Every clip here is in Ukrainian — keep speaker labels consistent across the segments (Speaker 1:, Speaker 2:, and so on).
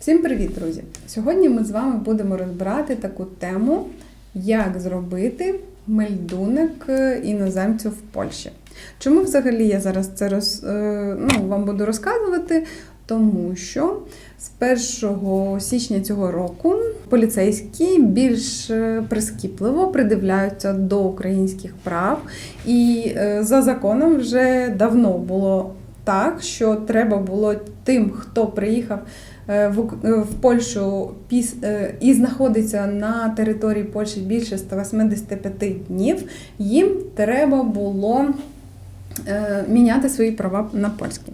Speaker 1: Всім привіт, друзі! Сьогодні ми з вами будемо розбирати таку тему, як зробити мельдуник е, іноземців в Польщі. Чому взагалі я зараз це роз, е, ну, вам буду розказувати? Тому що з 1 січня цього року поліцейські більш е, прискіпливо придивляються до українських прав, і за законом вже давно було так, що треба було тим, хто приїхав в, Ук- е, Польщу піс, е, і знаходиться на території Польщі більше 185 днів, їм треба було е, міняти свої права на польські.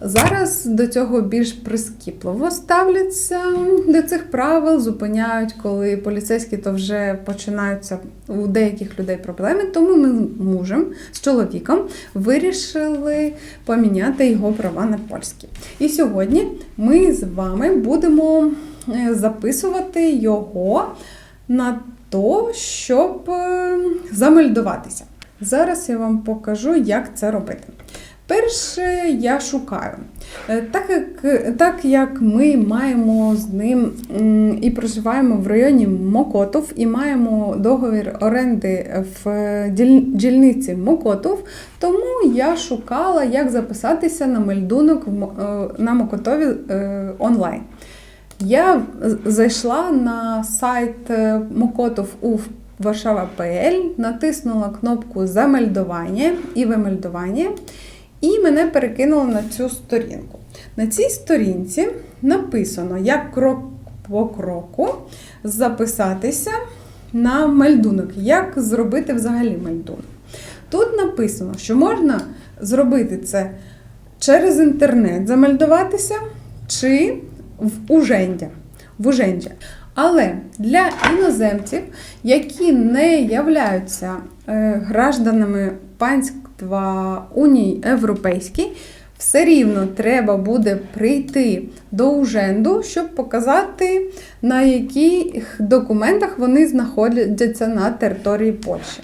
Speaker 1: Зараз до цього більш прискіпливо ставляться до цих правил, зупиняють, коли поліцейські то вже починаються у деяких людей проблеми. Тому ми з мужем, з чоловіком вирішили поміняти його права на польські. І сьогодні ми з вами будемо е, записувати його на то, щоб е, замельдуватися. Зараз я вам покажу, як це робити. Перше, я шукаю. Е, Так як, так як ми маємо з ним і проживаємо в районі Мокотов, і маємо договір оренди в дільниці Мокотов, тому я шукала, як записатися на мельдунок е, на Мокотові е, онлайн. Я зайшла на сайт Мокотов у Варшава.пл, натиснула кнопку Замельдування і вимельдування, і мене перекинуло на цю сторінку. На цій сторінці написано, як крок по кроку записатися на мельдунок, як зробити взагалі мельдунок. Тут написано, що можна зробити це через інтернет, замельдуватися чи в Ужендя. В Уженджа. Але для іноземців, які не являються е, гражданами панства Унії Європейській, все рівно треба буде прийти до Уженду, щоб показати, на яких документах вони знаходяться на території Польщі.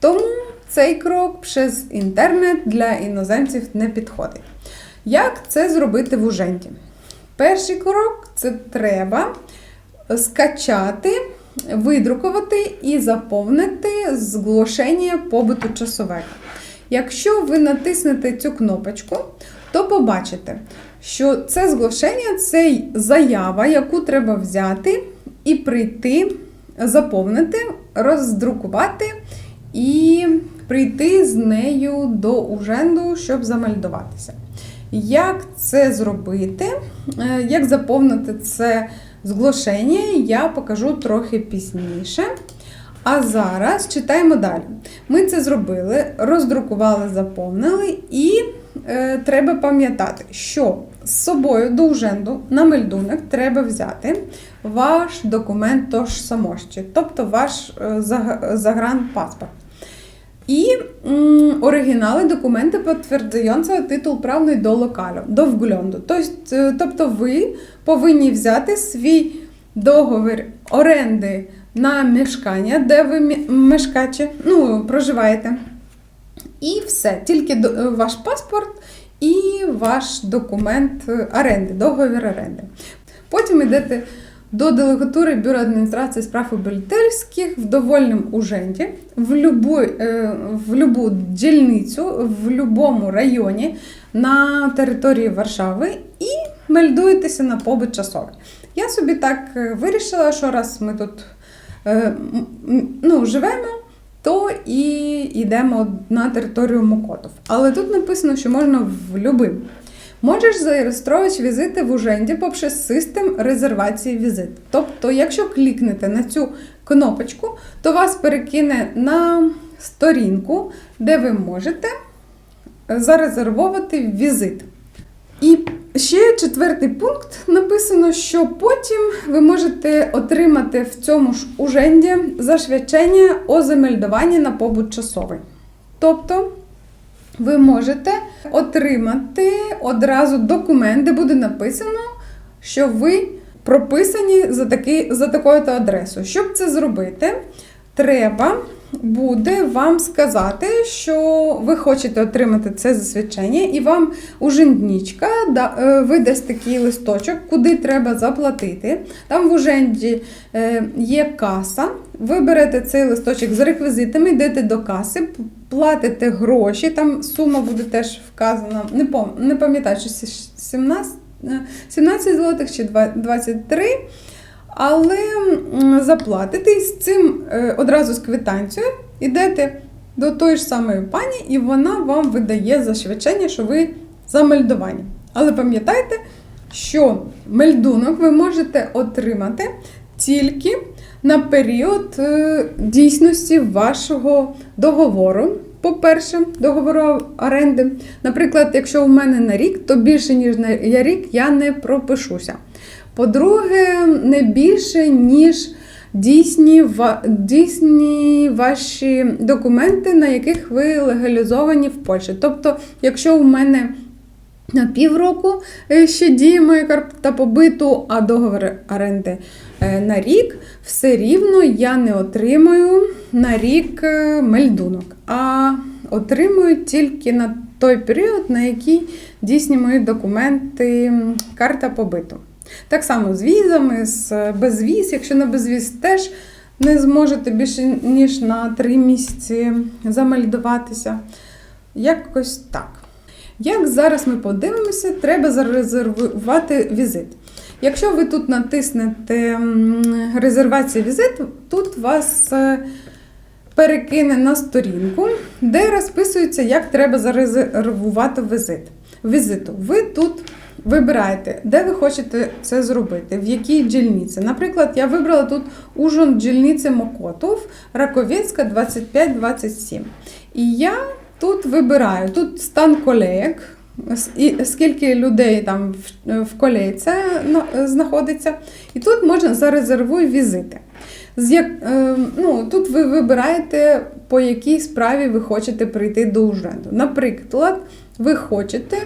Speaker 1: Тому цей крок через інтернет для іноземців не підходить. Як це зробити в Уженді? Перший крок це треба скачати, видрукувати і заповнити зголошення побуту часового. Якщо ви натиснете цю кнопочку, то побачите, що це зголошення це заява, яку треба взяти і прийти, заповнити, роздрукувати і прийти з нею до Уженду, щоб замельдуватися. Як це зробити, е, як заповнити це зголошення, я покажу трохи пізніше. А зараз читаємо далі. Ми це зробили, роздрукували, заповнили, і е, треба пам'ятати, що з собою до уженду на мельдунок треба взяти ваш документ тожсамощі, тобто ваш е, загранпаспорт. І м, оригінали документи підтверджуються титул правний до локалю, до вглянду. Е, тобто ви повинні взяти свій договір оренди на мешкання, де ви мешкаєте, ну, проживаєте. І все, тільки е, ваш паспорт і ваш документ е, оренди, договір оренди. Потім йдете до делегатури Бюро адміністрації справ обельтерських в довольному уженді, в любу, е, в любу дільницю, в будь-якому районі на території Варшави і мельдуєтеся на побут часовий. Я собі так вирішила, що раз ми тут ну, живемо, то і йдемо на територію Мокотов. Але тут написано, що можна в любим. Можеш зареєструвати візити в Уженді попшес систем резервації візит. Тобто, якщо клікнете на цю кнопочку, то вас перекине на сторінку, де ви можете зарезервувати візит. І ще четвертий пункт написано, що потім ви можете отримати в цьому ж уженді зашвячення о замельдуванні на побут часовий. Тобто ви можете отримати одразу документ, де буде написано, що ви прописані за, таки, за такою-то адресою. Щоб це зробити, треба буде вам сказати, що ви хочете отримати це засвідчення, і вам уженднічка е, видасть такий листочок, куди треба заплатити. Там в уженді е, є каса. Ви берете цей листочок з реквізитами, йдете до каси, платите гроші, там сума буде теж вказана, не, пам- не пам'ятаю, чи сі- 17, е, 17 злотих чи 23. Але і з цим е, одразу з квитанцією йдете до тої ж самої пані, і вона вам видає засвідчення, що ви замельдовані. Але пам'ятайте, що мельдунок ви можете отримати тільки на період е, дійсності вашого договору. По-перше, договору оренди. Наприклад, якщо у мене на рік, то більше ніж на рік я не пропишуся. По-друге, не більше, ніж дійсні, дійсні ваші документи, на яких ви легалізовані в Польщі. Тобто, якщо у мене на півроку е, ще діє моя карта побиту, а договір оренди е, на рік, все рівно я не отримую на рік е, мельдунок, а отримую тільки на той період, на який дійсні мої документи карта побиту. Так само з візами, з безвіз. Якщо на безвіз теж не зможете більше ніж на 3 місяці замельдуватися. Якось так. Як зараз ми подивимося, треба зарезервувати візит. Якщо ви тут натиснете резервація візит, тут вас е, перекине на сторінку, де розписується, як треба зарезервувати візит. візиту. Ви тут вибираєте, де ви хочете це зробити, в якій дільниці. Наприклад, я вибрала тут ужин дільниці Мокотов, Раковецька 25-27. І я тут вибираю тут стан колеєк, і скільки людей там в, колейці знаходиться. І тут можна зарезервуй візити. З як, е, ну, тут ви вибираєте, по якій справі ви хочете прийти до уженду. Наприклад, ви хочете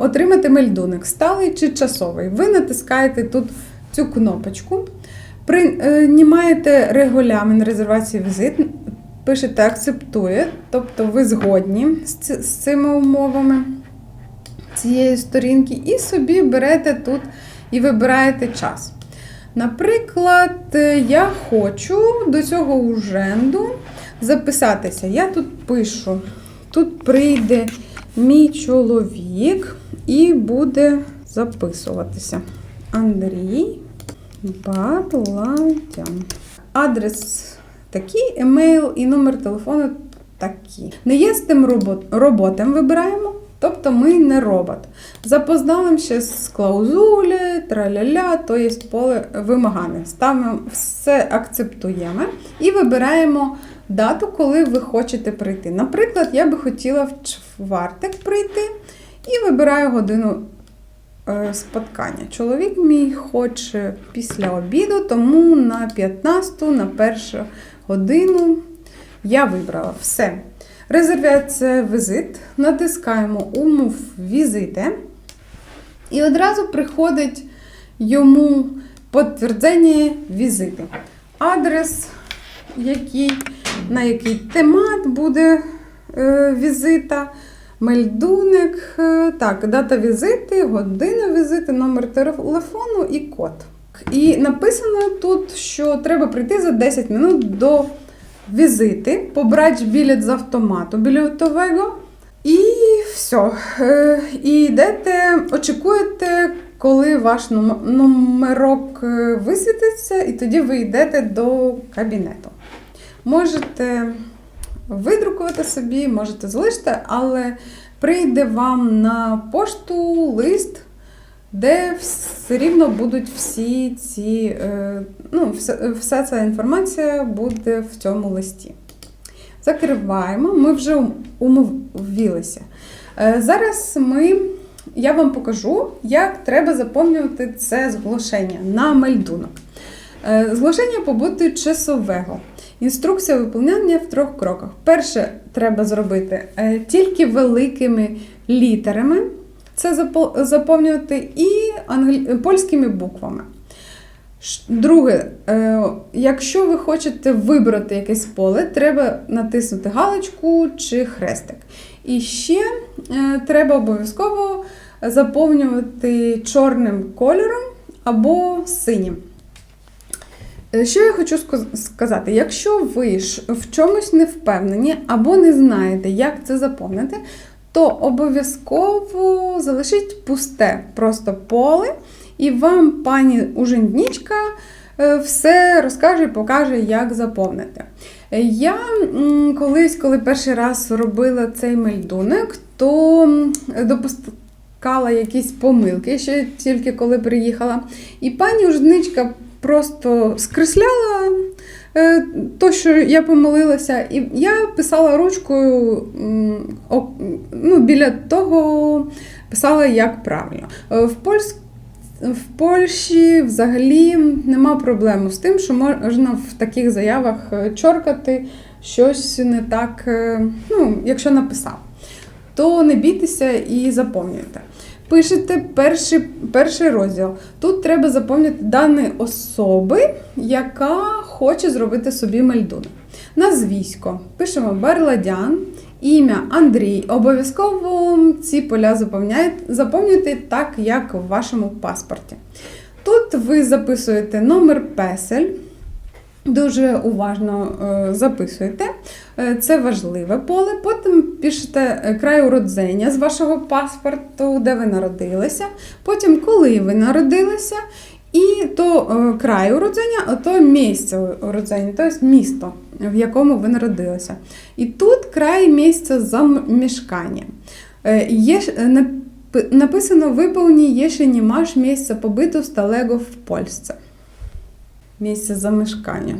Speaker 1: отримати мельдунок, сталий чи часовий. Ви натискаєте тут цю кнопочку, приймаєте регулямен резервації візит, пишете акцептує, тобто ви згодні з цими умовами цієї сторінки, і собі берете тут і вибираєте час. Наприклад, е, я хочу до цього уженду записатися. Я тут пишу, тут прийде мій чоловік і буде записуватися. Андрій Батлатян. Адрес такий, емейл і номер телефону такі. Не є з тим робот, роботом вибираємо, тобто ми не робот. Запознали ще з клаузулі, траля-ля, то є поле вимагане. Ставимо все акцептуємо і вибираємо дату, коли ви хочете прийти. Наприклад, я би хотіла в чвартик прийти і вибираю годину е, споткання. Чоловік мій хоче після обіду, тому на 15 на першу годину я вибрала все. Резервація візит. Натискаємо умов візити. І одразу приходить йому підтвердження візити. Адрес, який, на який темат буде е, візита, мельдуник, е, так, дата візити, година візити, номер телефону і код. І написано тут, що треба прийти за 10 минут до візити, побрати білет з автомату білетового. І все. Е, І йдете, очікуєте, коли ваш номерок е, висвітиться, і тоді ви йдете до кабінету. Можете видрукувати собі, можете залишити, але прийде вам на пошту лист, де все рівно будуть всі ці, е, ну, вся, ця інформація буде в цьому листі. Закриваємо, ми вже умовилися. Е, Зараз ми, я вам покажу, як треба заповнювати це зголошення на мельдунок. Е, Зголошення побуту часового. Інструкція виконання в трьох кроках. Перше, треба зробити е, тільки великими літерами. Це заповнювати і польськими буквами. Друге, е, якщо ви хочете вибрати якесь поле, треба натиснути галочку чи хрестик. І ще е, треба обов'язково заповнювати чорним кольором або синім. Е, Що я хочу сказати? Якщо ви ж в чомусь не впевнені або не знаєте, як це заповнити, то обов'язково залишіть пусте просто поле, і вам пані Уженднічка е, все розкаже і покаже, як заповнити. Е, Я колись, коли перший раз робила цей мельдуник, то м, допускала якісь помилки ще тільки коли приїхала. І пані Ужничка просто скресляла е, то, що я помилилася, і я писала ручкою ну, біля того, писала як правильно. Е, В Польськ в Польщі взагалі нема проблем з тим, що можна в таких заявах е, чоркати щось не так, ну, якщо написав, то не бійтеся і заповнюйте. Пишете перший, перший розділ. Тут треба заповнити дані особи, яка хоче зробити собі мельдуник. Назвісько. Пишемо Берладян, ім'я Андрій. Обов'язково ці поля заповнюйте так, як в вашому паспорті. Тут ви записуєте номер песель. Дуже уважно е, записуєте. Е, Це важливе поле. Потім пишете е, край уродження з вашого паспорту, де ви народилися. Потім, коли ви народилися, і то е, край уродження, а то місце уродження, тобто місто, в якому ви народилися. І тут край місця замешкання. Е, Є написано виповні, якщо не маєш місця побиту сталего в Польщі. Місце замешкання.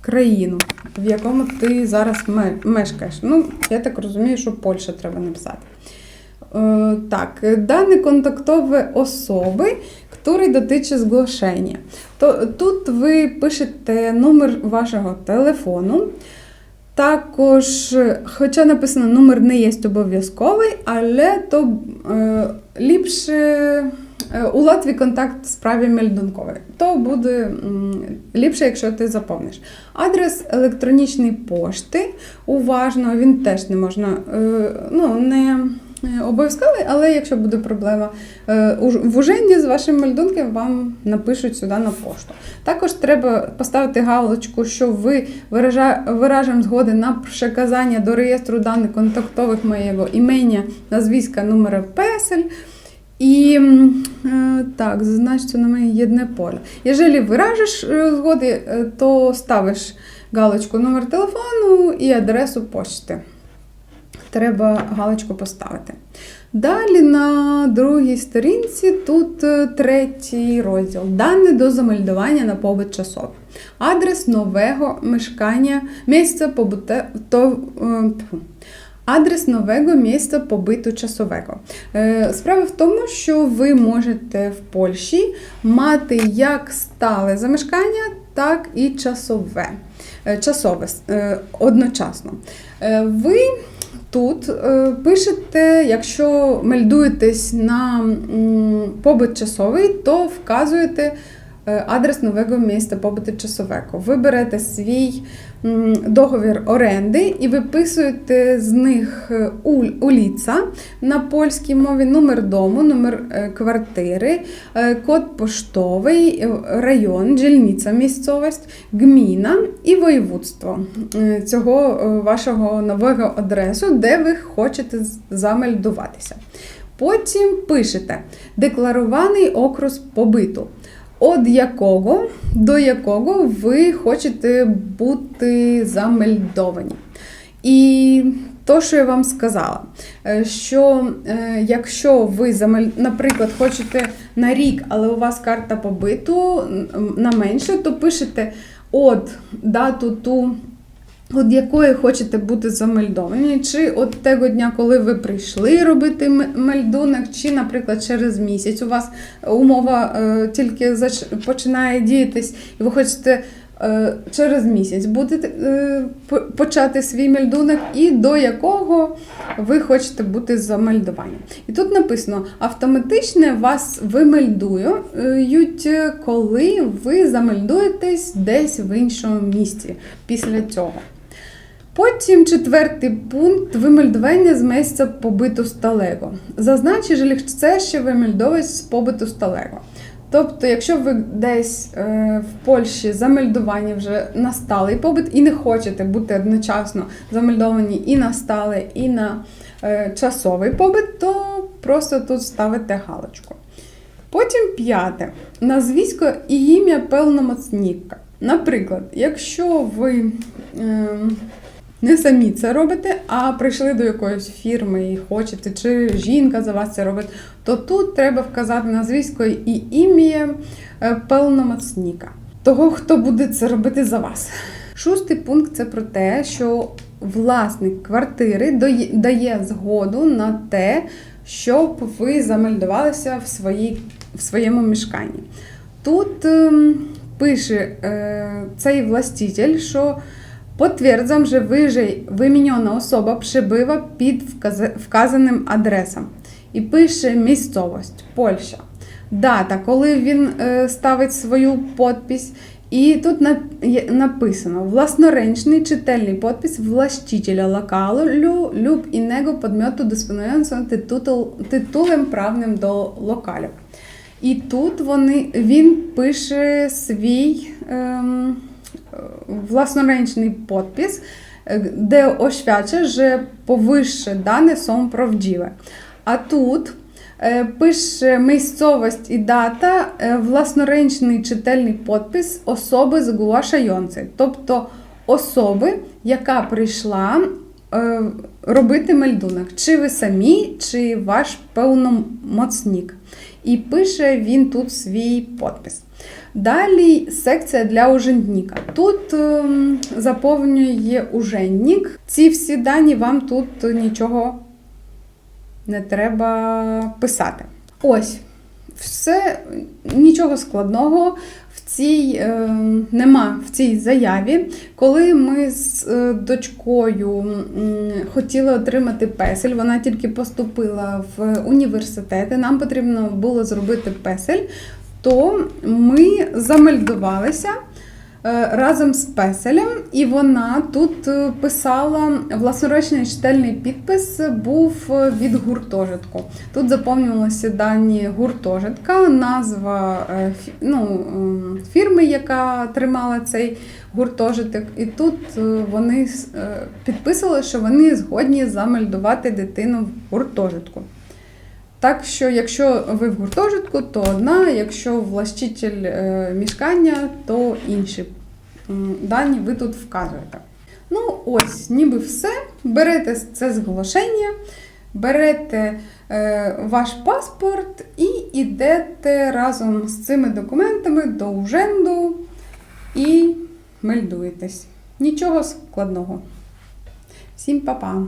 Speaker 1: Країну, в якому ти зараз ме- мешкаєш. Ну, я так розумію, що Польща треба написати. Е, так, дані контактові особи, які дотиче зглашення. То, тут ви пишете номер вашого телефону. Також, хоча написано номер не є обов'язковий, але то е, ліпше у Латвії контакт справі мельдункової. То буде ліпше, якщо ти заповниш. Адрес електронічної пошти. Уважно, він теж не можна, е, ну, не е, обов'язковий, але якщо буде проблема е, в Уженді з вашим мельдунком, вам напишуть сюди на пошту. Також треба поставити галочку, що ви виража- згоди на przekazання до реєстру даних контактових моєго імення, назвіска, номера песель. І е, так, зазначиться на мене єдне поле. Якщо виражиш е, згоди, е, то ставиш галочку номер телефону і адресу почти. Треба галочку поставити. Далі на другій сторінці тут третій розділ. Дані до замельдування на побут часов. Адрес нового мешкання, місця побуте. Адрес нового місця побиту часового. Е, Справа в тому, що ви можете в Польщі мати як стале замешкання, так і часове. Е, Часове е, одночасно. Ви тут пишете, якщо мельдуєтесь на побит часовий, то вказуєте адрес нового місця побуту часового. Ви берете свій договір оренди і виписуєте з них е, уліца на польській мові, номер дому, номер е, квартири, е, код поштовий, район, дільниця місцевість, гміна і воєводство е, цього вашого нового адресу, де ви хочете замельдуватися. Потім пишете декларований округ побиту. Від якого до якого ви хочете бути замельдовані. І то, що я вам сказала, е, що е, якщо ви наприклад, хочете на рік, але у вас карта побиту на менше, то пишете от дату ту. От якої хочете бути замельдовані, чи от того дня, коли ви прийшли робити мельдунок, чи, наприклад, через місяць у вас умова е, тільки зач- починає діятись, і ви хочете е, через місяць будете е, почати свій мельдунок і до якого ви хочете бути замельдування. І тут написано: автоматично вас вимельдують, коли ви замельдуєтесь десь в іншому місці після цього. Потім четвертий пункт вимельдування з місця побиту сталего. Зазначте, що це ще вимельдовець з побиту сталего. Тобто, якщо ви десь е, в Польщі замельдовані вже на сталий побит і не хочете бути одночасно замельдовані і на сталий, і на е, часовий побит, то просто тут ставите галочку. Потім п'яте. Назвісько і ім'я повномоцника. Наприклад, якщо ви е, не самі це робите, а прийшли до якоїсь фірми і хочете, чи жінка за вас це робить, то тут треба вказати назвісько і ім'я е. Того, хто буде це робити за вас. Шостий пункт це про те, що власник квартири дає- згоду на те, щоб ви замельдувалися в, своїй, в своєму мішканні. Тут ем, пише е, цей властитель, що Potwierdzam, że wyżej wymieniona osoba przebywa під вказа- вказаним адресом. І пише місцевість Польща. Дата, коли він е, ставить свою подпись. І тут написано podpis właściciela lokalu lub, lub innego podmiotu dysponującego tytuł, tytułem prawnym do lokalу. І тут вони, він пише свій ем, власнорęczny podpis, е, де oświadcza, że powyższe dane są prawdziwe. А тут е, пише місцевість і дата, е, власнорęczний чительний подпис особи зголошуючої, тобто особи, яка прийшла робити мельдунок, чи ви самі, чи ваш повномоцник. І пише він тут свій подпис. Далі секція для ужендника. Тут ем, заповнює ужендник. Ці всі дані вам тут нічого не треба писати. Ось, все, нічого складного в цій е, нема в цій заяві. Коли ми з е, дочкою м, хотіли отримати песель, вона тільки поступила в університет, нам потрібно було зробити песель, то ми замельдувалися. е, Разом з песелем, і вона тут е, писала власноручний читальний підпис був е, від гуртожитку. Тут заповнювалися дані гуртожитка, назва ну, фірми, яка тримала цей гуртожиток. І тут вони підписували, що вони згодні замельдувати дитину в гуртожитку. Так що, якщо ви в гуртожитку, то одна, якщо властитель е, мішкання, то інші дані ви тут вказуєте. Ну, ось, ніби все. Берете це зголошення, берете е, ваш паспорт і йдете разом з цими документами до уженду і мельдуєтесь. Нічого складного. Всім па-па!